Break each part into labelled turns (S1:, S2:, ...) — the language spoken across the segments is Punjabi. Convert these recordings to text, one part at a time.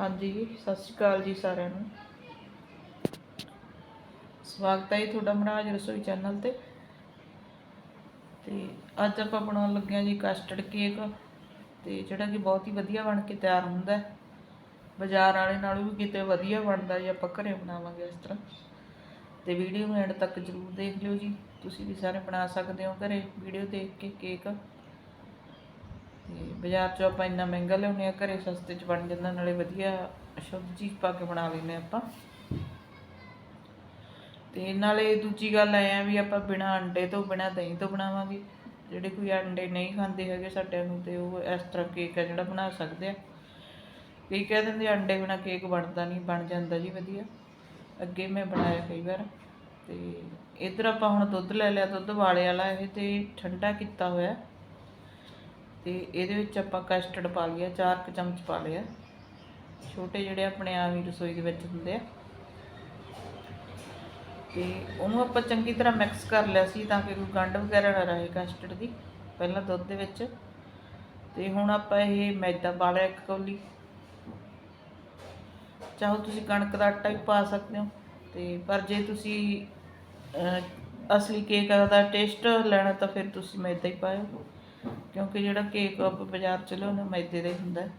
S1: ਹਾਂਜੀ, ਸਤਿ ਸ਼੍ਰੀ ਅਕਾਲ ਜੀ ਸਾਰਿਆਂ ਨੂੰ। ਸਵਾਗਤ ਹੈ ਜੀ ਤੁਹਾਡਾ ਮਹਾਰਾਜ ਰਸੋਈ ਚੈਨਲ ਤੇ। ਤੇ ਅੱਜ ਆਪਾਂ ਬਣਾਉਣ ਲੱਗੇ ਹਾਂ ਜੀ ਕਸਟਰਡ ਕੇਕ ਤੇ ਜਿਹੜਾ ਕਿ ਬਹੁਤ ਹੀ ਵਧੀਆ ਬਣ ਕੇ ਤਿਆਰ ਹੁੰਦਾ ਹੈ। ਬਾਜ਼ਾਰ ਵਾਲੇ ਨਾਲੋਂ ਵੀ ਕਿਤੇ ਵਧੀਆ ਬਣਦਾ ਜੀ, ਆਪਾਂ ਘਰੇ ਬਣਾਵਾਂਗੇ ਇਸ ਤਰ੍ਹਾਂ। ਤੇ ਵੀਡੀਓ ਨੂੰ ਐਂਡ ਤੱਕ ਜਰੂਰ ਦੇਖ ਲਿਓ ਜੀ। ਤੁਸੀਂ ਵੀ ਸਾਰੇ ਬਣਾ ਸਕਦੇ ਹੋ ਘਰੇ ਵੀਡੀਓ ਦੇਖ ਕੇ ਕੇਕ ਤੇ ਬਾਜ਼ਾਰ 'ਚੋਂ ਆਪਾਂ ਇੰਨਾ ਮਹਿੰਗਾ ਲਿਆਉਂਦੇ ਆ ਘਰੇ ਸਸਤੇ 'ਚ ਬਣ ਜਾਂਦਾ, ਨਾਲੇ ਵਧੀਆ ਸ਼ੁੱਧ ਚੀਜ਼ ਪਾ ਕੇ ਬਣਾ ਲੈਂਦੇ ਆਪਾਂ। ਤੇ ਨਾਲੇ ਦੂਜੀ ਗੱਲ ਐ ਆ ਵੀ ਆਪਾਂ ਬਿਨਾ ਅੰਡੇ ਤੋਂ, ਬਿਨਾ ਦਹੀਂ ਤੋਂ ਬਣਾਵਾਂਗੇ। ਜਿਹੜੇ ਕੋਈ ਅੰਡੇ ਨਹੀਂ ਖਾਂਦੇ ਹੈਗੇ ਸਾਡਿਆਂ ਨੂੰ, ਤੇ ਉਹ ਇਸ ਤਰ੍ਹਾਂ ਕੇਕ ਹੈ ਜਿਹੜਾ ਬਣਾ ਸਕਦੇ ਆ। ਕਈ ਕਹਿ ਦਿੰਦੇ ਅੰਡੇ ਬਿਨਾ ਕੇਕ ਬਣਦਾ ਨਹੀਂ, ਬਣ ਜਾਂਦਾ ਜੀ ਵਧੀਆ। ਅੱਗੇ ਮੈਂ ਬਣਾਇਆ ਕਈ ਵਾਰ। ਤੇ ਇਧਰ ਆਪਾਂ ਹੁਣ ਦੁੱਧ ਲੈ ਲਿਆ, ਦੁੱਧ ਵਾਲੇ ਵਾਲਾ ਇਹ ਤੇ ਠੰਡਾ ਕੀਤਾ ਹੋਇਆ। ਤੇ ਇਹਦੇ ਵਿੱਚ ਆਪਾਂ ਕਸਟਰਡ ਪਾ ਲਿਆ, ਚਾਰ ਕੁ ਚਮਚ ਪਾ ਲਿਆ। ਛੋਟੇ ਜਿਹੜੇ ਆਪਣੇ ਆਪ ਹੀ ਰਸੋਈ ਦੇ ਵਿੱਚ ਹੁੰਦੇ ਆ। ਤੇ ਉਹਨੂੰ ਆਪਾਂ ਚੰਗੀ ਤਰ੍ਹਾਂ ਮਿਕਸ ਕਰ ਲਿਆ ਸੀ ਤਾਂ ਕਿ ਕੋਈ ਗੰਢ ਵਗੈਰਾ ਨਾ ਰਹੇ ਕਸਟਰਡ ਦੀ, ਪਹਿਲਾਂ ਦੁੱਧ ਦੇ ਵਿੱਚ। ਤੇ ਹੁਣ ਆਪਾਂ ਇਹ ਮੈਦਾ ਪਾ ਲਿਆ ਇੱਕ ਕੌਲੀ। ਚਾਹੋ ਤੁਸੀਂ ਕਣਕ ਦਾ ਆਟਾ ਵੀ ਪਾ ਸਕਦੇ ਹੋ, ਤੇ ਪਰ ਜੇ ਤੁਸੀਂ ਅਸਲੀ ਕੇਕ ਦਾ ਟੇਸਟ ਲੈਣਾ ਤਾਂ ਫਿਰ ਤੁਸੀਂ ਮੈਦਾ ਹੀ ਪਾਇਓ। ਕਿਉਂਕਿ ਜਿਹੜਾ ਕੇਕ ਆਪਾਂ ਬਾਜ਼ਾਰ ਚ ਲਿਆਉਂਦੇ ਹਾਂ, ਮੈਦੇ ਦਾ ਹੀ ਹੁੰਦਾ ਹੈ।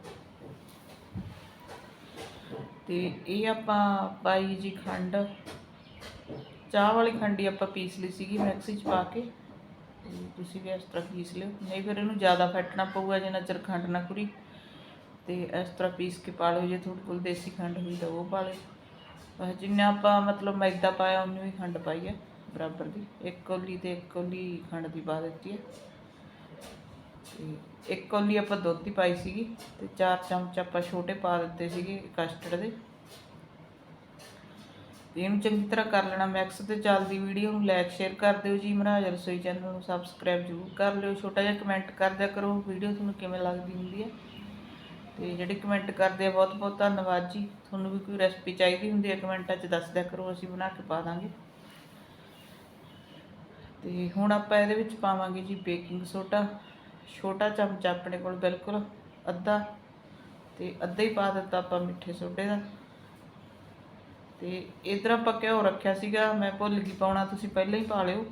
S1: ਤੇ ਇਹ ਆਪਾਂ ਪਾਈ ਜੀ ਖੰਡ ਚਾਹ ਵਾਲੀ ਖੰਡੀ ਆਪਾਂ ਪੀਸ ਲਈ ਸੀਗੀ ਮਿਕਸੀ ਚ ਪਾ ਕੇ। ਤੇ ਤੁਸੀਂ ਵੀ ਇਸ ਤਰ੍ਹਾਂ ਪੀਸ ਲਿਓ। ਨਹੀਂ ਫਿਰ ਇਹਨੂੰ ਜ਼ਿਆਦਾ ਫੈਟਣਾ ਪਊਗਾ ਜਿੰਨਾ ਚਿਰ ਖੰਡ ਨਾ ਕੁੜੀ ਤੇ ਇਸ ਤਰ੍ਹਾਂ ਪੀਸ ਕੇ ਪਾ ਲਓ ਜੇ ਤੁਹਾਡੇ ਕੋਲ ਦੇਸੀ ਖੰਡ ਹੋਈ ਤਾਂ ਉਹ ਪਾ ਲਿਓ। ਜਿੰਨਾ ਆਪਾਂ ਮਤਲਬ ਮੈਦਾ ਪਾਇਆ ਉਨੀ ਹੀ ਖੰਡ ਪਾਈ ਹੈ ਬਰਾਬਰ ਦੀ। ਇੱਕ ਕੌਲੀ ਤੇ ਇੱਕ ਕੌਲੀ ਖੰਡ ਦੀ ਪਾ ਦਿੱਤੀ ਹੈ। ਤੇ ਇੱਕ ਕੌਲੀ ਆਪਾਂ ਦੁੱਧ ਦੀ ਪਾਈ ਸੀਗੀ ਤੇ ਚਾਰ ਚਮਚ ਆਪਾਂ ਛੋਟੇ ਪਾ ਦਿੱਤੇ ਸੀਗੇ ਕਸਟਰਡ ਦੇ। ਇਹਨੂੰ ਚੰਗੀ ਤਰ੍ਹਾਂ ਕਰ ਲੈਣਾ। ਮਿਕਸ ਤੇ ਚੱਲਦੀ ਵੀਡੀਓ ਨੂੰ ਲਾਈਕ ਸ਼ੇਅਰ ਕਰ ਦਿਓ ਜੀ। ਮਹਾਰਾਜ ਰਸੋਈ ਚੈਨਲ ਨੂੰ ਸਬਸਕ੍ਰਾਈਬ ਜ਼ਰੂਰ ਕਰ ਲਿਓ। ਛੋਟਾ ਜਿਹਾ ਕਮੈਂਟ ਕਰ ਦਿਆ ਕਰੋ ਵੀਡੀਓ ਤੁਹਾਨੂੰ ਕਿਵੇਂ ਲੱਗਦੀ ਹੁੰਦੀ ਹੈ। ਤੇ ਜਿਹੜੇ ਕਮੈਂਟ ਕਰਦੇ ਆ ਬਹੁਤ ਬਹੁਤ ਧੰਨਵਾਦ ਜੀ। ਤੁਹਾਨੂੰ ਵੀ ਕੋਈ ਰੈਸਪੀ ਚਾਹੀਦੀ ਹੁੰਦੀ ਹੈ ਕਮੈਂਟਾਂ 'ਚ ਦੱਸ ਦਿਆ ਕਰੋ। ਅਸੀਂ ਬਣਾ ਕੇ ਪਾ ਦਾਂਗੇ। ਤੇ ਹੁਣ ਆਪਾਂ ਇਹਦੇ ਵਿੱਚ ਪਾਵਾਂਗੇ ਜੀ ਬੇਕਿੰਗ ਸੋਡਾ ਛੋਟਾ ਚਮਚਾ ਆਪਣੇ ਕੋਲ ਬਿਲਕੁਲ ਅੱਧਾ ਤੇ ਅੱਧਾ ਹੀ ਪਾ ਦਿੱਤਾ ਆਪਾਂ ਮਿੱਠੇ ਸੋਡੇ ਦਾ। ਤੇ ਇਧਰ ਆਪਾਂ ਘਿਓ ਰੱਖਿਆ ਸੀਗਾ, ਮੈਂ ਭੁੱਲ ਗਈ, ਪਾਉਣਾ ਤੁਸੀਂ ਪਹਿਲਾਂ ਹੀ ਪਾ ਲਿਓ।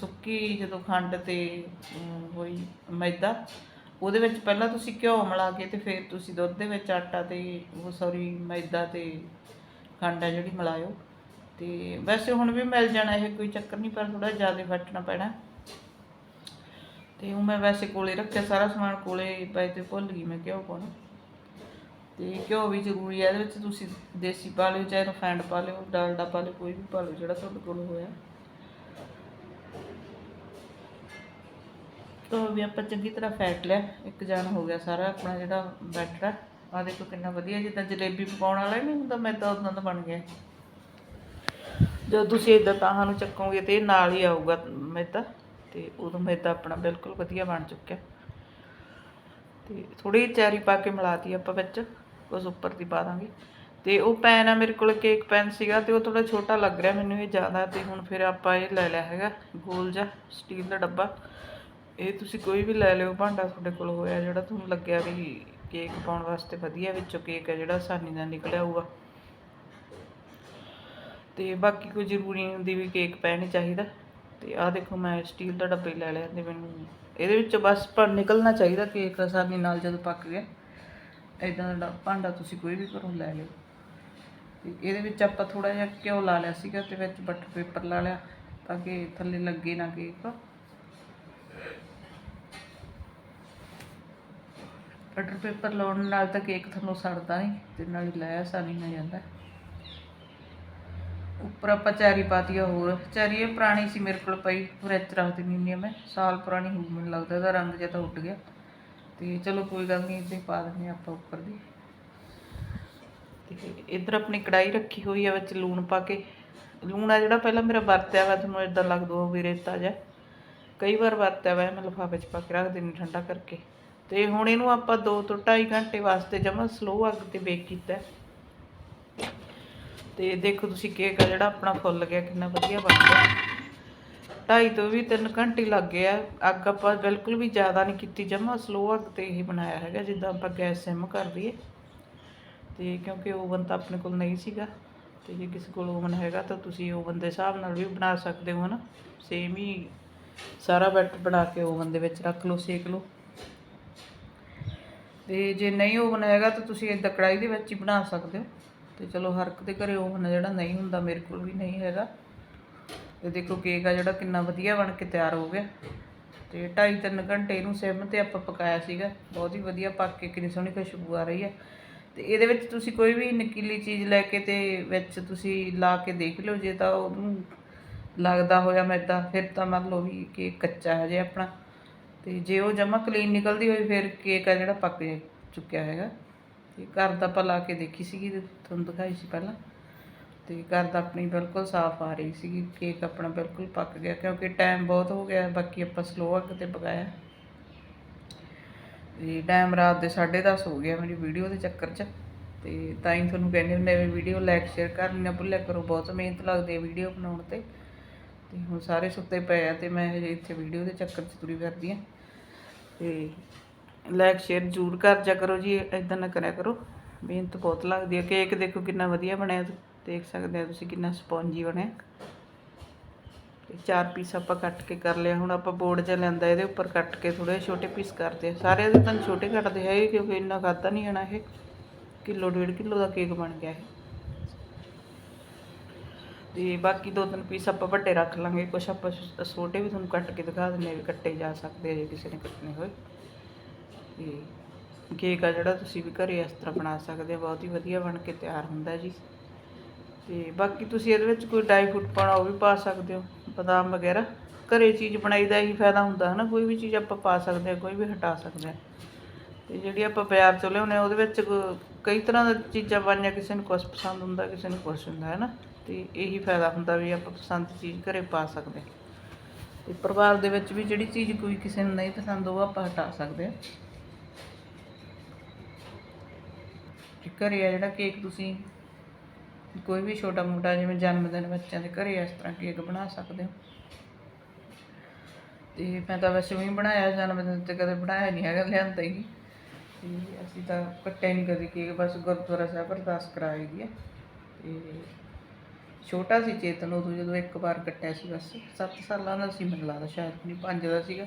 S1: ਸੁੱਕੀ ਜਦੋਂ ਖੰਡ ਤੇ ਹੋਈ ਮੈਦਾ, ਉਹਦੇ ਵਿੱਚ ਪਹਿਲਾਂ ਤੁਸੀਂ ਘਿਓ ਮਿਲਾ ਕੇ ਤੇ ਫਿਰ ਤੁਸੀਂ ਦੁੱਧ ਦੇ ਵਿੱਚ ਆਟਾ ਤੇ, ਉਹ ਸੌਰੀ ਮੈਦਾ ਤੇ ਖੰਡ ਆ ਜਿਹੜੀ ਮਿਲਾਇਓ। ਤੇ ਵੈਸੇ ਹੁਣ ਵੀ ਮਿਲ ਜਾਣਾ, ਇਹ ਕੋਈ ਚੱਕਰ ਨਹੀਂ, ਪਰ ਥੋੜਾ ਜ਼ਿਆਦਾ ਫੱਟਣਾ ਪੈਣਾ। ਤੇ ਉਹ ਮੈਂ ਵੈਸੇ ਕੋਲੇ ਰੱਖਿਆ, ਸਾਰਾ ਸਮਾਨ ਕੋਲੇ ਪਏ ਤੇ ਭੁੱਲ ਗਈ ਮੈਂ ਘਿਓ ਪਾਉਣਾ। ਤੇ ਘਿਓ ਵੀ ਜ਼ਰੂਰੀ ਹੈ ਇਹਦੇ ਵਿੱਚ ਤੁਸੀਂ ਦੇਸੀ ਪਾ ਲਿਓ, ਚਾਹੇ ਰਿਫਾਈਂਡ ਪਾ ਲਿਓ, ਡਾਲਡਾ ਪਾ ਲਿਓ, ਕੋਈ ਵੀ ਪਾ ਲਿਓ, ਜਿਹੜਾ ਤੁਹਾਡੇ ਕੋਲ ਹੋਇਆ। ਤਾਂ ਵੀ ਆਪਾਂ ਚੰਗੀ ਤਰ੍ਹਾਂ ਫੈਟ ਲਿਆ, ਇੱਕ ਜਾਨ ਹੋ ਗਿਆ ਸਾਰਾ ਆਪਣਾ ਜਿਹੜਾ ਬੈਟਰ ਆ। ਦੇਖੋ ਕਿੰਨਾ ਵਧੀਆ, ਜਿੱਦਾਂ ਜਲੇਬੀ ਪਕਾਉਣ ਵਾਲਾ ਨਹੀਂ ਹੁੰਦਾ ਮੈਦਾ ਉਦਾਂ ਦਾ ਬਣ ਗਿਆ। ਜਦੋਂ ਤੁਸੀਂ ਇਦਾਂ ਤਾਹਾਂ ਨੂੰ ਚੱਕੋਗੇ ਤੇ ਨਾਲ ਹੀ ਆਊਗਾ ਮੈਦਾ ਤੇ ਉਦੋਂ ਮੈਦਾ ਆਪਣਾ ਬਿਲਕੁਲ ਵਧੀਆ ਬਣ ਚੁੱਕਿਆ। ਤੇ ਥੋੜੀ ਜਿਹੀ ਚੈਰੀ ਪਾ ਕੇ ਮਿਲਾਤੀ ਆਪਾਂ ਵਿੱਚ, ਉਸ ਉੱਪਰ ਦੀ ਪਾ ਦਾਂਗੇ। ਤੇ ਉਹ ਪੈਨ ਆ ਮੇਰੇ ਕੋਲ, ਕੇਕ ਪੈਨ ਸੀਗਾ ਤੇ ਉਹ ਥੋੜਾ ਛੋਟਾ ਲੱਗ ਰਿਹਾ ਮੈਨੂੰ ਇਹ ਜ਼ਿਆਦਾ ਤੇ ਹੁਣ ਫਿਰ ਆਪਾਂ ਇਹ ਲੈ ਲਿਆ ਹੈਗਾ, ਗੋਲ ਜਿਹਾ ਸਟੀਲ ਦਾ ਡੱਬਾ। ਇਹ ਤੁਸੀਂ ਕੋਈ ਵੀ ਲੈ ਲਿਓ, ਭਾਂਡਾ ਤੁਹਾਡੇ ਕੋਲ ਹੋਇਆ ਜਿਹੜਾ ਤੁਹਾਨੂੰ ਲੱਗਿਆ ਵੀ ਕੇਕ ਪਾਉਣ ਵਾਸਤੇ ਵਧੀਆ ਵਿੱਚੋਂ ਕੇਕ ਹੈ ਜਿਹੜਾ ਆਸਾਨੀ ਨਾਲ ਨਿਕਲਿਆ ਆਊਗਾ ਤੇ ਬਾਕੀ ਕੋਈ ਜ਼ਰੂਰੀ ਨਹੀਂ ਹੁੰਦੀ ਵੀ ਕੇਕ ਪੈਣ ਹੀ ਚਾਹੀਦਾ। ਤੇ ਆਹ ਦੇਖੋ ਮੈਂ ਸਟੀਲ ਦਾ ਡੱਬੇ ਲੈ ਲਿਆ ਤੇ ਮੈਨੂੰ ਇਹਦੇ ਵਿੱਚ ਬਸ ਪਰ ਨਿਕਲਣਾ ਚਾਹੀਦਾ ਕੇਕ ਆਸਾਨੀ ਨਾਲ ਜਦੋਂ ਪੱਕ ਗਿਆ ਇਦਾਂ ਦਾ ਭਾਂਡਾ ਤੁਸੀਂ ਕੋਈ ਵੀ ਘਰੋਂ ਲੈ ਲਿਓ। ਤੇ ਇਹਦੇ ਵਿੱਚ ਆਪਾਂ ਥੋੜਾ ਜਿਹਾ ਘਿਓ ਲਾ ਲਿਆ ਸੀਗਾ ਤੇ ਵਿੱਚ ਬਟਰ ਪੇਪਰ ਲਾ ਲਿਆ ਤਾਂ ਕਿ ਥੱਲੇ ਲੱਗੇ ਨਾ ਕੇਕ ਬਟਰ ਪੇਪਰ ਲਾਉਣ ਨਾਲ ਤਾਂ ਕੇਕ ਤੁਹਾਨੂੰ ਸੜਦਾ ਨਹੀਂ ਤੇ ਨਾਲ ਹੀ ਲਾਇਆ ਆਸਾਨੀ ਨਾਲ ਜਾਂਦਾ। ਉੱਪਰ ਆਪਾਂ ਚੈਰੀ ਪਾਤੀ ਆ ਹੋਰ। ਚੈਰੀ ਇਹ ਪੁਰਾਣੀ ਸੀ ਮੇਰੇ ਕੋਲ ਪਈ ਫਰਿੱਜ ਰੱਖ ਦਿੰਦੀ ਹੁੰਦੀ ਆ ਮੈਂ, ਸਾਲ ਪੁਰਾਣੀ ਹੋ ਗਈ ਮੈਨੂੰ ਲੱਗਦਾ, ਇਹਦਾ ਰੰਗ ਜਿਹਾ ਤਾਂ ਉੱਡ ਗਿਆ। ਤੇ ਚਲੋ ਕੋਈ ਗੱਲ ਨਹੀਂ ਇੱਦਾਂ ਪਾ ਦਿੰਦੇ ਹਾਂ ਆਪਾਂ ਉੱਪਰ ਦੀ। ਤੇ ਇੱਧਰ ਆਪਣੀ ਕੜਾਈ ਰੱਖੀ ਹੋਈ ਆ ਵਿੱਚ ਲੂਣ ਪਾ ਕੇ। ਲੂਣ ਆ ਜਿਹੜਾ ਪਹਿਲਾਂ ਮੇਰਾ ਵਰਤਿਆ ਵਾ, ਤੁਹਾਨੂੰ ਇਦਾਂ ਲੱਗਦਾ ਉਹ ਵੀ ਰੇਤਾ ਜਿਹਾ। ਕਈ ਵਾਰ ਵਰਤਿਆ ਵਾ ਮੈਂ ਲਿਫਾਫੇ 'ਚ ਪਾ ਕੇ ਰੱਖ ਦਿੰਦੀ ਠੰਡਾ ਕਰਕੇ। ਤੇ ਹੁਣ ਇਹਨੂੰ ਆਪਾਂ 2 ਤੋਂ 2.5 ਘੰਟੇ ਵਾਸਤੇ ਜਮਾ ਸਲੋ ਅੱਗ ਤੇ ਬੇਕ ਕੀਤਾ। ਤੇ ਦੇਖੋ ਤੁਸੀਂ ਕੇਕ ਆ ਜਿਹੜਾ ਆਪਣਾ ਫੁੱਲ ਗਿਆ, ਕਿੰਨਾ ਵਧੀਆ ਬਣ ਗਿਆ। ਢਾਈ ਤੋਂ ਵੀ 3 ਘੰਟੇ ਲੱਗ ਗਏ ਆ। ਅੱਗ ਆਪਾਂ ਬਿਲਕੁਲ ਵੀ ਜ਼ਿਆਦਾ ਨਹੀਂ ਕੀਤੀ, ਜਮਾ ਸਲੋ ਅੱਗ ਤੇ ਹੀ ਬਣਾਇਆ ਹੈਗਾ, ਜਿੱਦਾਂ ਆਪਾਂ ਗੈਸ ਸਿਮ ਕਰ ਦਈਏ ਤੇ ਕਿਉਂਕਿ ਓਵਨ ਤਾਂ ਆਪਣੇ ਕੋਲ ਨਹੀਂ ਸੀਗਾ, ਤੇ ਜੇ ਕਿਸੇ ਕੋਲ ਓਵਨ ਹੈਗਾ ਤਾਂ ਤੁਸੀਂ ਓਵਨ ਦੇ ਹਿਸਾਬ ਨਾਲ ਵੀ ਬਣਾ ਸਕਦੇ ਹੋ ਨਾ ਸੇਮ ਹੀ ਸਾਰਾ ਬੈਟਰ ਬਣਾ ਕੇ ਓਵਨ ਦੇ ਵਿੱਚ ਰੱਖ ਲਓ, ਸੇਕ ਲਓ। ਤੇ ਜੇ ਨਹੀਂ ਓਵਨ ਹੈਗਾ ਤਾਂ ਤੁਸੀਂ ਇਦਾਂ ਕੜਾਈ ਦੇ ਵਿੱਚ ਹੀ ਬਣਾ ਸਕਦੇ ਹੋ। ਤੇ ਚਲੋ ਹਰ ਇੱਕ ਦੇ ਘਰੇ ਓਵਨ ਜਿਹੜਾ ਨਹੀਂ ਹੁੰਦਾ, ਮੇਰੇ ਕੋਲ ਵੀ ਨਹੀਂ ਹੈਗਾ। ਤੇ ਦੇਖੋ ਕੇਕ ਆ ਜਿਹੜਾ ਕਿੰਨਾ ਵਧੀਆ ਬਣ ਕੇ ਤਿਆਰ ਹੋ ਗਿਆ। ਤੇ 2.5-3 ਘੰਟੇ ਇਹਨੂੰ ਸਿਮ ਤੇ ਆਪਾਂ ਪਕਾਇਆ ਸੀਗਾ। ਬਹੁਤ ਹੀ ਵਧੀਆ ਪੱਕ ਕੇ ਕਿੰਨੀ ਸੋਹਣੀ ਖੁਸ਼ਬੂ ਆ ਰਹੀ ਹੈ ਤੇ ਇਹਦੇ ਵਿੱਚ ਤੁਸੀਂ ਕੋਈ ਵੀ ਨਕੀਲੀ ਚੀਜ਼ ਲੈ ਕੇ ਤੇ ਵਿੱਚ ਤੁਸੀਂ ਲਾ ਕੇ ਦੇਖ ਲਿਓ, ਜੇ ਤਾਂ ਉਹਨੂੰ ਲੱਗਦਾ ਹੋਇਆ ਮੈਦਾ, ਫਿਰ ਤਾਂ ਮੰਨ ਲਓ ਵੀ ਕੇਕ ਕੱਚਾ ਹੈ ਜੇ ਆਪਣਾ। ਤੇ ਜੇ ਉਹ ਜਮਾ ਕਲੀਨ ਨਿਕਲਦੀ ਹੋਈ, ਫਿਰ ਕੇਕ ਆ ਜਿਹੜਾ ਪੱਕ ਚੁੱਕਿਆ ਹੈਗਾ। ਤੇ ਘਰ ਦਾ ਆਪਾਂ ਲਾ ਕੇ ਦੇਖੀ ਸੀਗੀ ਤੇ ਤੁਹਾਨੂੰ ਦਿਖਾਈ ਸੀ ਪਹਿਲਾਂ। ਤੇ ਘਰ ਦਾ ਆਪਣੀ ਬਿਲਕੁਲ ਸਾਫ਼ ਆ ਰਹੀ ਸੀਗੀ ਕੇਕ ਆਪਣਾ ਬਿਲਕੁਲ ਪੱਕ ਗਿਆ ਕਿਉਂਕਿ ਟਾਈਮ ਬਹੁਤ ਹੋ ਗਿਆ, ਬਾਕੀ ਆਪਾਂ ਸਲੋ ਅੱਗ ਤੇ ਪਕਾਇਆ। ਤੇ ਟਾਈਮ ਰਾਤ ਦੇ 10:30 ਹੋ ਗਿਆ ਮੇਰੀ ਵੀਡੀਓ ਦੇ ਚੱਕਰ 'ਚ। ਤੇ ਤਾਂ ਹੀ ਤੁਹਾਨੂੰ ਕਹਿੰਦੇ ਹੁੰਦੇ ਵੀ ਵੀਡੀਓ ਲਾਈਕ ਸ਼ੇਅਰ ਕਰਨੀ ਨਾ ਭੁੱਲਿਆ ਕਰੋ, ਬਹੁਤ ਮਿਹਨਤ ਲੱਗਦੀ ਹੈ ਵੀਡੀਓ ਬਣਾਉਣ ਤੇ। ਤੇ ਹੁਣ ਸਾਰੇ ਸੁੱਤੇ ਪਏ ਆ ਤੇ ਮੈਂ ਹਜੇ ਇੱਥੇ ਵੀਡੀਓ ਦੇ ਚੱਕਰ 'ਚ ਤੁਰੀ ਫਿਰਦੀ ਆ। ਤੇ ਲਾਈਕ ਸ਼ੇਅਰ ਜ਼ਰੂਰ ਕਰ ਜਾ ਕਰੋ ਜੀ ਇਦਾਂ ਨਾ ਕਰਿਆ ਕਰੋ। ਮਿਹਨਤ ਬਹੁਤ ਲੱਗਦੀ ਹੈ ਕੇਕ ਦੇਖੋ ਕਿੰਨਾ ਵਧੀਆ ਬਣਿਆ। ਦੇਖ ਸਕਦੇ ਹੋ ਤੁਸੀਂ ਕਿੰਨਾ ਸਪੌਂਜੀ ਬਣਿਆ। ਤੇ ਚਾਰ ਪੀਸ ਆਪਾਂ ਕੱਟ ਕੇ ਕਰ ਲਿਆ। ਹੁਣ ਆਪਾਂ ਬੋਰਡ 'ਚ ਲੈਂਦਾ ਇਹਦੇ ਉੱਪਰ ਕੱਟ ਕੇ ਥੋੜੇ ਛੋਟੇ ਪੀਸ ਕਰਦੇ ਆ। ਸਾਰੇ ਦੇ ਤਾਂ ਛੋਟੇ ਕੱਟਦੇ ਹੈ ਕਿਉਂਕਿ ਇੰਨਾ ਖਾਦਾ ਨਹੀਂ ਜਾਣਾ ਇਹ। ਕਿਲੋ, ਡੇਢ ਕਿਲੋ ਦਾ ਕੇਕ ਬਣ ਗਿਆ ਇਹ। ਤੇ ਬਾਕੀ ਦੋ ਤਿੰਨ ਪੀਸ ਆਪਾਂ ਵੱਡੇ ਰੱਖ ਲਾਂਗੇ। ਕੁਛ ਆਪਾਂ ਛੋਟੇ ਵੀ ਤੁਹਾਨੂੰ ਕੱਟ ਕੇ ਦਿਖਾ ਦਿੰਦੇ ਆ ਵੀ ਕੱਟੇ ਜਾ ਸਕਦੇ ਜੇ ਕਿਸੇ ਨੇ ਕੱਟਣੇ ਹੋਏ। ਤੇ ਕੇਕ ਆ ਜਿਹੜਾ ਤੁਸੀਂ ਵੀ ਘਰੇ ਇਸ ਤਰ੍ਹਾਂ ਬਣਾ ਸਕਦੇ ਹੋ, ਬਹੁਤ ਹੀ ਵਧੀਆ ਬਣ ਕੇ ਤਿਆਰ ਹੁੰਦਾ ਜੀ। ਤੇ ਬਾਕੀ ਤੁਸੀਂ ਇਹਦੇ ਵਿੱਚ ਕੋਈ ਡਰਾਈ ਫਰੂਟ ਪਾਉਣਾ ਉਹ ਵੀ ਪਾ ਸਕਦੇ ਹੋ, ਬਦਾਮ ਵਗੈਰਾ। ਘਰੇ ਚੀਜ਼ ਬਣਾਈ ਦਾ ਹੀ ਫਾਇਦਾ ਹੁੰਦਾ ਹੈ ਨਾ ਕੋਈ ਵੀ ਚੀਜ਼ ਆਪਾਂ ਪਾ ਸਕਦੇ ਹਾਂ, ਕੋਈ ਵੀ ਹਟਾ ਸਕਦੇ ਹਾਂ। ਤੇ ਜਿਹੜੀ ਆਪਾਂ ਬਾਜ਼ਾਰ ਤੋਂ ਲਿਆਉਂਦੇ ਉਹਦੇ ਵਿੱਚ ਕਈ ਤਰ੍ਹਾਂ ਦੀ ਚੀਜ਼ਾਂ ਪਾਈਆਂ, ਕਿਸੇ ਨੂੰ ਕੁਛ ਪਸੰਦ ਹੁੰਦਾ, ਕਿਸੇ ਨੂੰ ਕੁਛ ਹੁੰਦਾ ਹੈ ਨਾ ਤੇ ਇਹੀ ਫਾਇਦਾ ਹੁੰਦਾ ਵੀ ਆਪਾਂ ਪਸੰਦ ਚੀਜ਼ ਘਰੇ ਪਾ ਸਕਦੇ ਹਾਂ। ਤੇ ਪਰਿਵਾਰ ਦੇ ਵਿੱਚ ਵੀ ਜਿਹੜੀ ਚੀਜ਼ ਕੋਈ ਕਿਸੇ ਨੂੰ ਨਹੀਂ ਪਸੰਦ, ਉਹ ਆਪਾਂ ਹਟਾ ਸਕਦੇ ਹਾਂ। ਘਰੇ ਆ ਜਿਹੜਾ ਕੇਕ ਤੁਸੀਂ ਕੋਈ ਵੀ ਛੋਟਾ ਮੋਟਾ ਜਿਵੇਂ ਜਨਮ ਦਿਨ ਬੱਚਿਆਂ ਦੇ ਘਰੇ ਇਸ ਤਰ੍ਹਾਂ ਕੇਕ ਬਣਾ ਸਕਦੇ ਹੋ। ਤੇ ਮੈਂ ਤਾਂ ਵੈਸੇ ਵੀ ਬਣਾਇਆ ਜਨਮ ਦਿਨ ਤੇ ਕਦੇ ਬਣਾਇਆ ਨਹੀਂ ਹੈਗਾ ਲਿਆਂਦਾ ਹੀ। ਨਹੀਂ ਤੇ ਅਸੀਂ ਤਾਂ ਕੱਟਿਆ ਨਹੀਂ ਕਦੇ ਕੇਕ, ਬਸ ਗੁਰਦੁਆਰਾ ਸਾਹਿਬ ਅਰਦਾਸ ਕਰਾਈ ਦੀ ਹੈ ਤੇ ਛੋਟਾ ਸੀ ਚੇਤਨ, ਉਦੋਂ ਜਦੋਂ ਇੱਕ ਵਾਰ ਕੱਟਿਆ ਸੀ, ਬਸ 7 ਸਾਲਾਂ ਦਾ ਸੀ ਮੈਨੂੰ ਲੱਗਦਾ, ਸ਼ਾਇਦ ਨਹੀਂ 5 ਦਾ ਸੀਗਾ।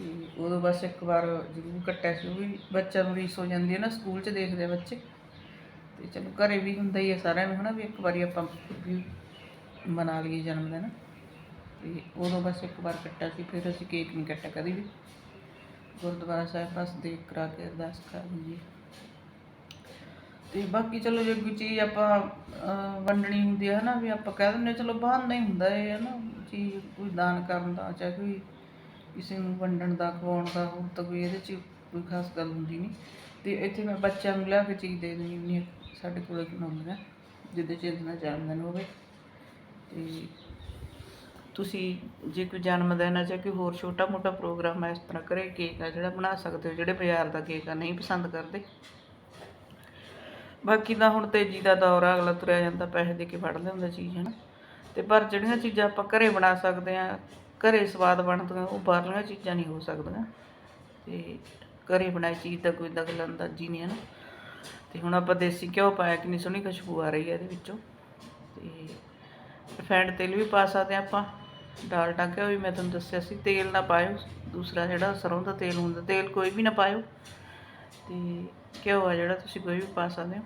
S1: ਤੇ ਉਦੋਂ ਬਸ ਇੱਕ ਵਾਰ ਜ਼ਰੂਰ ਕੱਟਿਆ ਸੀ ਉਹ ਵੀ ਬੱਚਿਆਂ ਨੂੰ ਰੀਸ ਹੋ ਜਾਂਦੀ ਹੈ ਨਾ ਸਕੂਲ 'ਚ ਦੇਖਦੇ ਆ ਬੱਚੇ। ਤੇ ਚਲੋ ਘਰੇ ਵੀ ਹੁੰਦਾ ਹੀ ਹੈ ਸਾਰਿਆਂ ਨੂੰ ਹਨਾ ਵੀ ਇੱਕ ਵਾਰੀ ਆਪਾਂ ਵੀ ਮਨਾ ਲਈਏ ਜਨਮ ਦਿਨ। ਤੇ ਉਦੋਂ ਬਸ ਇੱਕ ਵਾਰ ਕੱਟਿਆ ਸੀ ਫਿਰ ਅਸੀਂ ਕੇਕ ਨਹੀਂ ਕੱਟਿਆ ਕਦੀ ਵੀ। ਗੁਰਦੁਆਰਾ ਸਾਹਿਬ ਬਸ ਦੇਖ ਕਰਾ ਕੇ ਅਰਦਾਸ ਕਰ ਲਈਏ ਤੇ ਬਾਕੀ ਚਲੋ ਜੇ ਕੋਈ ਚੀਜ਼ ਆਪਾਂ ਵੰਡਣੀ ਹੁੰਦੀ ਹੈ ਨਾ ਵੀ ਆਪਾਂ ਕਹਿ ਦਿੰਦੇ ਹਾਂ, ਚਲੋ ਬਹਾਨਾ ਹੀ ਹੁੰਦਾ ਇਹ ਹੈ ਨਾ ਚੀਜ਼ ਕੋਈ ਦਾਨ ਕਰਨ ਦਾ ਚਾਹੇ ਕੋਈ ਕਿਸੇ ਨੂੰ ਵੰਡਣ ਦਾ, ਖਵਾਉਣ ਦਾ ਹੋਰ ਤਾਂ ਕੋਈ ਇਹਦੇ 'ਚ ਕੋਈ ਖਾਸ ਗੱਲ ਹੁੰਦੀ ਨਹੀਂ। ਤੇ ਇੱਥੇ ਮੈਂ ਬੱਚਿਆਂ ਨੂੰ ਲਿਆ ਕੇ ਚੀਜ਼ ਦੇ ਦਿੰਦੀ ਹੁੰਦੀ ਹਾਂ, ਸਾਡੇ ਕੋਲ ਬਣਾਉਂਦੀਆਂ ਜਿਹਦੇ 'ਚ ਇਹਨਾਂ ਜਨਮ ਦਿਨ ਹੋਵੇ। ਤੇ ਤੁਸੀਂ ਜੇ ਕੋਈ ਜਨਮਦਿਨ ਆ ਜਾਂ ਕੋਈ ਹੋਰ ਛੋਟਾ ਮੋਟਾ ਪ੍ਰੋਗਰਾਮ ਹੈ ਇਸ ਤਰ੍ਹਾਂ ਕਰੇ ਕੇਕ ਆ ਜਿਹੜਾ ਬਣਾ ਸਕਦੇ ਹੋ, ਜਿਹੜੇ ਬਾਜ਼ਾਰ ਦਾ ਕੇਕ ਆ, ਨਹੀਂ ਪਸੰਦ ਕਰਦੇ। ਬਾਕੀ ਤਾਂ ਹੁਣ ਤੇਜ਼ੀ ਦਾ ਦੌਰ ਆ, ਅਗਲਾ ਤੁਰਿਆ ਜਾਂਦਾ, ਪੈਸੇ ਦੇ ਕੇ ਫੜ ਲਿਆਉਂਦਾ ਚੀਜ਼ ਹੈ ਨਾ ਤੇ ਪਰ ਜਿਹੜੀਆਂ ਚੀਜ਼ਾਂ ਆਪਾਂ ਘਰੇ ਬਣਾ ਸਕਦੇ ਆ ਘਰੇ ਸਵਾਦ ਬਣਦੀਆਂ, ਉਹ ਬਾਹਰਲੀਆਂ ਚੀਜ਼ਾਂ ਨਹੀਂ ਹੋ ਸਕਦੀਆਂ। ਤੇ ਘਰੇ ਬਣਾਈ ਚੀਜ਼ ਦਾ ਕੋਈ ਦਖਲ ਅੰਦਾਜ਼ੀ ਨਹੀਂ ਹੈ ਨਾ। ਤੇ ਹੁਣ ਆਪਾਂ ਦੇਸੀ ਘਿਓ ਪਾਇਆ, ਕਿੰਨੀ ਸੋਹਣੀ ਖੁਸ਼ਬੂ ਆ ਰਹੀ ਹੈ ਇਹਦੇ ਵਿੱਚੋਂ। ਤੇ ਰਿਫਾਈਂਡ ਤੇਲ ਵੀ ਪਾ ਸਕਦੇ ਹਾਂ ਆਪਾਂ। ਡਾਲਡਾ ਘਿਓ ਵੀ ਮੈਂ ਤੁਹਾਨੂੰ ਦੱਸਿਆ ਸੀ, ਤੇਲ ਨਾ ਪਾਇਓ। ਦੂਸਰਾ ਜਿਹੜਾ ਸਰੋਂ ਦਾ ਤੇਲ ਹੁੰਦਾ, ਤੇਲ ਕੋਈ ਵੀ ਨਾ ਪਾਇਓ। ਤੇ ਘਿਓ ਆ ਜਿਹੜਾ, ਤੁਸੀਂ ਕੋਈ ਵੀ ਪਾ ਸਕਦੇ ਹੋ।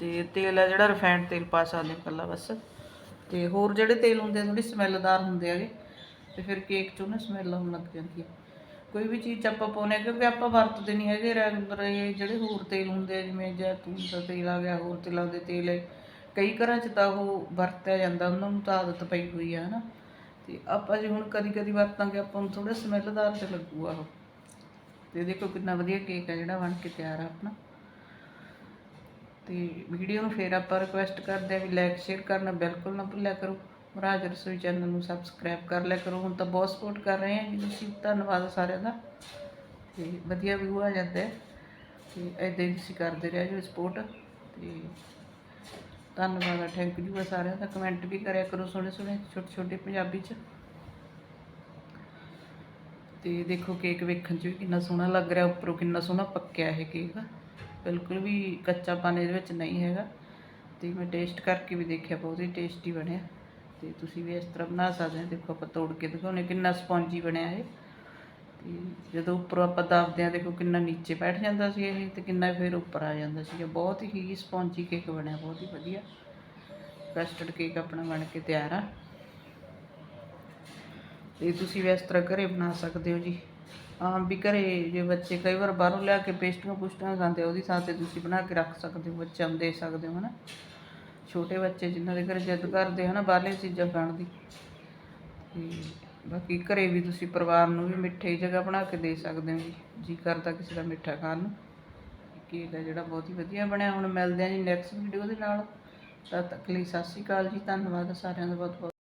S1: ਤੇ ਤੇਲ ਆ ਜਿਹੜਾ ਰਿਫਾਈਂਡ ਤੇਲ ਪਾ ਸਕਦੇ ਹੋ ਇਕੱਲਾ ਬਸ। ਤੇ ਹੋਰ ਜਿਹੜੇ ਤੇਲ ਹੁੰਦੇ ਆ ਥੋੜੀ ਸਮੈਲਦਾਰ ਹੁੰਦੇ ਹੈਗੇ, ਤੇ ਫਿਰ ਕੇਕ ਚੋਂ ਨਾ ਸਮੈਲ ਆਉਣ ਲੱਗ ਜਾਂਦੀ ਹੈ। ਕੋਈ ਵੀ ਚੀਜ਼ 'ਚ ਆਪਾਂ ਪਾਉਂਦੇ ਹਾਂ, ਕਿਉਂਕਿ ਆਪਾਂ ਵਰਤਦੇ ਨਹੀਂ ਹੈਗੇ, ਰੈਗੂਲਰ ਇਹ ਜਿਹੜੇ ਹੋਰ ਤੇਲ ਹੁੰਦੇ ਆ, ਜਿਵੇਂ ਜੈਤੂਨ ਦਾ ਤੇਲ ਆ ਗਿਆ, ਹੋਰ ਤੇਲਾਂ ਦੇ ਤੇਲ ਹੈ, ਕਈ ਘਰਾਂ 'ਚ ਤਾਂ ਉਹ ਵਰਤਿਆ ਜਾਂਦਾ, ਉਹਨਾਂ ਨੂੰ ਤਾਂ ਆਦਤ ਪਈ ਹੋਈ ਆ, ਹਨਾ। ਤੇ ਆਪਾਂ ਜੇ ਹੁਣ ਕਦੀ ਕਦੀ ਵਰਤਾਂਗੇ, ਆਪਾਂ ਨੂੰ ਥੋੜਾ ਸਮੈਲਦਾਰ ਤੇ ਲੱਗੂਗਾ ਉਹ। ਤੇ ਦੇਖੋ ਕਿੰਨਾ ਵਧੀਆ ਕੇਕ ਹੈ ਜਿਹੜਾ, ਬਣ ਕੇ ਤਿਆਰ ਆ ਆਪਣਾ। ਤੇ ਵੀਡੀਓ ਨੂੰ ਫੇਰ ਆਪਾਂ ਰਿਕੁਐਸਟ ਕਰਦੇ ਆ ਵੀ ਲਾਈਕ ਸ਼ੇਅਰ ਕਰਨਾ ਬਿਲਕੁਲ ਨਾ ਭੁੱਲਿਆ ਕਰੋ। ਰਾਜ ਰਸੋਈ ਚੈਨਲ ਨੂੰ ਸਬਸਕ੍ਰਾਈਬ ਕਰ ਲਿਆ ਕਰੋ। ਹੁਣ ਤਾਂ ਬਹੁਤ ਸਪੋਰਟ ਕਰ ਰਹੇ ਆ ਜੀ ਤੁਸੀਂ। ਧੰਨਵਾਦ ਸਾਰਿਆਂ ਦਾ। ਤੇ ਵਧੀਆ ਵਿਊ ਆ ਜਾਂਦਾ ਹੈ। ਤੇ ਐਦਾਂ ਹੀ ਤੁਸੀਂ ਕਰਦੇ ਰਹਿ ਜਾਓ ਸਪੋਰਟ ਤੇ ਧੰਨਵਾਦ ਆ ਥੈਂਕ ਯੂ ਆ ਸਾਰਿਆਂ ਦਾ। ਕਮੈਂਟ ਵੀ ਕਰਿਆ ਕਰੋ ਸੋਹਣੇ ਸੋਹਣੇ, ਛੋਟੇ ਛੋਟੇ ਪੰਜਾਬੀ ਚ। ਤੇ ਦੇਖੋ ਕੇਕ ਵੇਖਣ ਚ ਵੀ ਕਿੰਨਾ ਸੋਹਣਾ ਲੱਗ ਰਿਹਾ, ਉੱਪਰੋਂ ਕਿੰਨਾ ਸੋਹਣਾ ਪੱਕਿਆ ਇਹ ਕੇਕ ਬਿਲਕੁਲ ਵੀ ਕੱਚਾਪਨ ਇਹਦੇ ਵਿੱਚ ਨਹੀਂ ਹੈਗਾ ਤੇ ਮੈਂ ਟੇਸਟ ਕਰਕੇ ਵੀ ਦੇਖਿਆ, ਬਹੁਤ ਹੀ ਟੇਸਟੀ ਬਣਿਆ ਤੇ ਤੁਸੀਂ ਵੀ ਇਸ ਤਰ੍ਹਾਂ ਬਣਾ ਸਕਦੇ ਹੋ। ਦੇਖੋ ਆਪਾਂ ਤੋੜ ਕੇ ਦਿਖਾਉਣੇ ਕਿੰਨਾ ਸਪੌਂਜੀ ਬਣਿਆ ਇਹ। ਤੇ ਜਦੋਂ ਉੱਪਰੋਂ ਆਪਾਂ ਦੱਬਦੇ ਆ ਦੇਖੋ ਕਿੰਨਾ ਨੀਚੇ ਬੈਠ ਜਾਂਦਾ ਸੀ ਇਹ ਤੇ ਕਿੰਨਾ ਫਿਰ ਉੱਪਰ ਆ ਜਾਂਦਾ ਸੀ। ਬਹੁਤ ਹੀ ਸਪੌਂਜੀ ਕੇਕ ਬਣਿਆ, ਬਹੁਤ ਹੀ ਵਧੀਆ। ਕਸਟਰਡ ਕੇਕ ਆਪਣਾ ਬਣ ਕੇ ਤਿਆਰ ਆ। ਤੇ ਤੁਸੀਂ ਵੀ ਇਸ ਤਰ੍ਹਾਂ ਘਰੇ ਬਣਾ ਸਕਦੇ ਹੋ ਜੀ। ਆਮ ਵੀ ਘਰੇ ਜੇ ਬੱਚੇ ਕਈ ਵਾਰ ਬਾਹਰੋਂ ਲਿਆ ਕੇ ਪੇਸਟੀਆਂ ਪੁਸਟੀਆਂ ਖਾਂਦੇ ਆ, ਉਹਦੀ ਥਾਂ ਤੇ ਤੁਸੀਂ ਬਣਾ ਕੇ ਰੱਖ ਸਕਦੇ ਹੋ ਬੱਚਿਆਂ ਨੂੰ ਦੇ ਸਕਦੇ ਹੋ ਹਨਾ? ਛੋਟੇ ਬੱਚੇ ਜਿਨ੍ਹਾਂ ਦੇ ਘਰ ਜਿੱਦ ਕਰਦੇ ਹਨਾ ਬਾਹਰਲੀਆਂ ਚੀਜ਼ਾਂ ਖਾਣ ਦੀ। ਤੇ ਬਾਕੀ ਘਰੇ ਵੀ ਤੁਸੀਂ ਪਰਿਵਾਰ ਨੂੰ ਵੀ ਮਿੱਠੇ ਦੀ ਜਗ੍ਹਾ ਬਣਾ ਕੇ ਦੇ ਸਕਦੇ ਹੋ ਜੀ। ਜੀ ਕਰਦਾ ਕਿਸੇ ਦਾ ਮਿੱਠਾ ਖਾਣ ਨੂੰ। ਕੇਕ ਆ ਜਿਹੜਾ ਬਹੁਤ ਹੀ ਵਧੀਆ ਬਣਿਆ ਹੁਣ ਮਿਲਦੇ ਆ ਜੀ ਨੈਕਸਟ ਵੀਡੀਓ ਦੇ ਨਾਲ। ਤਦ ਤੱਕ ਲਈ ਸਤਿ ਸ਼੍ਰੀ ਅਕਾਲ ਜੀ ਧੰਨਵਾਦ ਸਾਰਿਆਂ ਦਾ ਬਹੁਤ ਬਹੁਤ